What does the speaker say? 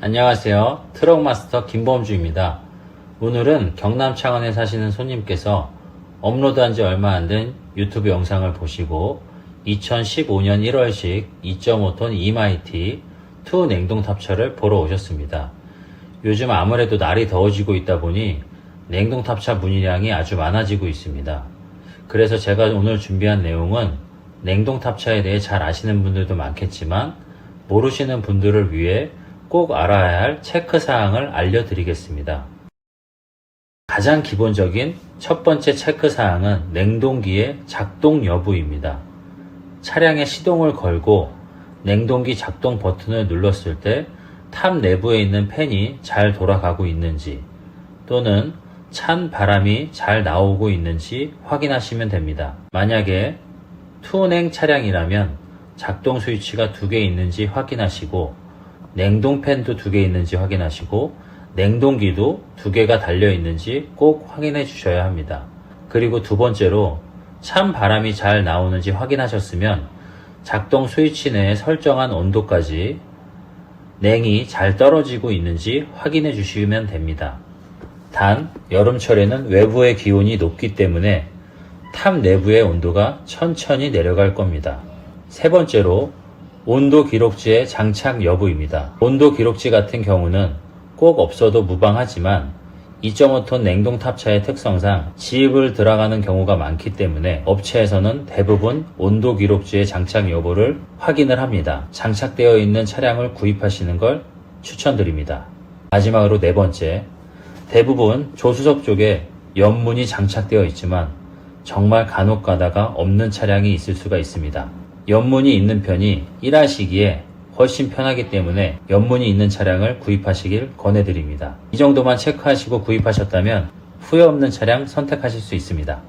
안녕하세요. 트럭마스터 김범주입니다. 오늘은 경남 창원에 사시는 손님께서 업로드한 지 얼마 안 된 유튜브 영상을 보시고 2015년 1월식 2.5톤 이마이티 2 냉동 탑차를 보러 오셨습니다. 요즘 아무래도 날이 더워지고 있다 보니 냉동 탑차 문의량이 아주 많아지고 있습니다. 그래서 제가 오늘 준비한 내용은 냉동 탑차에 대해 잘 아시는 분들도 많겠지만 모르시는 분들을 위해 꼭 알아야 할 체크 사항을 알려드리겠습니다. 가장 기본적인 첫 번째 체크 사항은 냉동기의 작동 여부입니다. 차량의 시동을 걸고 냉동기 작동 버튼을 눌렀을 때 탑 내부에 있는 팬이 잘 돌아가고 있는지 또는 찬 바람이 잘 나오고 있는지 확인하시면 됩니다. 만약에 투냉 차량이라면 작동 스위치가 두 개 있는지 확인하시고 냉동팬도 두 개 있는지 확인하시고 냉동기도 두 개가 달려 있는지 꼭 확인해 주셔야 합니다. 그리고 두 번째로 찬 바람이 잘 나오는지 확인하셨으면 작동 스위치 내에 설정한 온도까지 냉이 잘 떨어지고 있는지 확인해 주시면 됩니다. 단 여름철에는 외부의 기온이 높기 때문에 탑 내부의 온도가 천천히 내려갈 겁니다. 세 번째로 온도 기록지의 장착 여부입니다. 온도 기록지 같은 경우는 꼭 없어도 무방하지만 2.5톤 냉동 탑차의 특성상 지입을 들어가는 경우가 많기 때문에 업체에서는 대부분 온도 기록지의 장착 여부를 확인을 합니다. 장착되어 있는 차량을 구입하시는 걸 추천드립니다. 마지막으로 네 번째, 대부분 조수석 쪽에 연문이 장착되어 있지만 정말 간혹 가다가 없는 차량이 있을 수가 있습니다. 연문이 있는 편이 일하시기에 훨씬 편하기 때문에 연문이 있는 차량을 구입하시길 권해드립니다. 이 정도만 체크하시고 구입하셨다면 후회 없는 차량 선택하실 수 있습니다.